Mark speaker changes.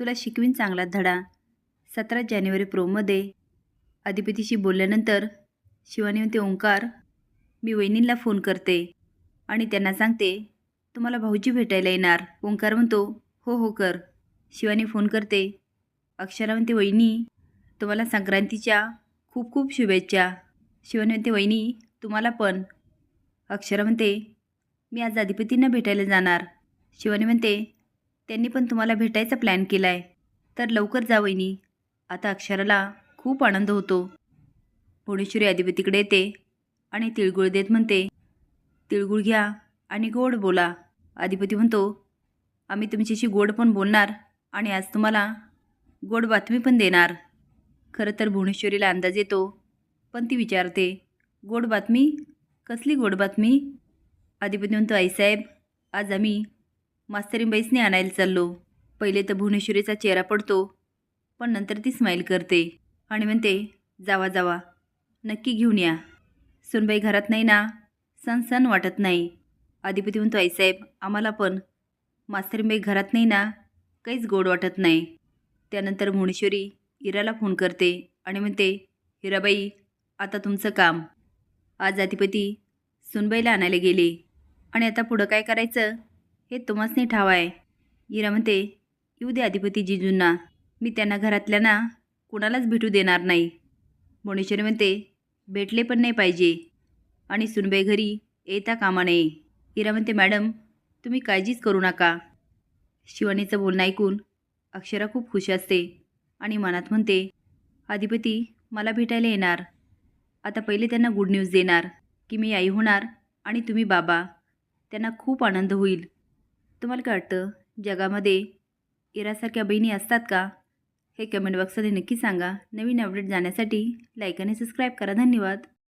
Speaker 1: तुला शिकवीन चांगला धडा. सतरा जानेवारी प्रोमध्ये अधिपतीशी बोलल्यानंतर शिवानी ते ओंकार मी वहिनींना फोन करते आणि त्यांना सांगते तुम्हाला भाऊजी भेटायला येणार. ओंकार म्हणतो हो हो कर. शिवानी फोन करते. अक्षरा म्हणते वहिनी तुम्हाला संक्रांतीच्या खूप खूप शुभेच्छा. शिवानी म्हणते वहिनी तुम्हाला पण. अक्षरा म्हणते मी आज अधिपतींना भेटायला जाणार. शिवानी म्हणते त्यांनी पण तुम्हाला भेटायचा प्लॅन केला आहे तर लवकर जा वहिनी. आता अक्षराला खूप आनंद होतो. भुवनेश्वरी अधिपतीकडे येते आणि तिळगुळ देत म्हणते तिळगुळ घ्या आणि गोड बोला. अधिपती म्हणतो आम्ही तुमच्याशी गोड पण बोलणार आणि आज तुम्हाला गोड बातमी पण देणार. खरं तर भुवनेश्वरीला अंदाज येतो पण ती विचारते गोड बातमी? कसली गोड बातमी? अधिपती म्हणतो आईसाहेब आज आम्ही मास्तरींबाईसने आणायला चाललो. पहिले तर भुवनेश्वरीचा चेहरा पडतो पण नंतर ती स्माईल करते आणि म्हणते जावा जावा नक्की घेऊन या. सुनबाई घरात नाही ना सण सण वाटत नाही. अधिपती म्हणतो आईसाहेब आम्हाला पण. मास्तरीबाई घरात नाही ना काहीच गोड वाटत नाही. त्यानंतर भुवनेश्वरी हिराला फोन करते आणि म्हणते हिराबाई आता तुमचं काम. आज अधिपती सुनबाईला आणायला गेले. आणि आता पुढं काय करायचं? हे तुम्हासनी ठाव आहे. इरा म्हणते येऊ दे अधिपती जिजूंना. मी त्यांना घरातल्यांना कुणालाच भेटू देणार नाही. भुवनेश्वरी म्हणते भेटले पण नाही पाहिजे. आणि सुनबाई घरी येता कामा नये. इरा म्हणते मॅडम तुम्ही काळजीच करू नका. शिवानीचं बोलणं ऐकून अक्षरा खूप खुश असते आणि मनात म्हणते अधिपती मला भेटायला येणार. आता पहिले त्यांना गुड न्यूज देणार की मी आई होणार आणि तुम्ही बाबा. त्यांना खूप आनंद होईल. तुम्हाला काय वाटतं? जगामध्ये इरासारख्या बहिणी असतात का? हे कमेंट बॉक्समध्ये नक्की सांगा. नवीन अपडेट जाण्यासाठी लाईक आणि सबस्क्राईब करा. धन्यवाद.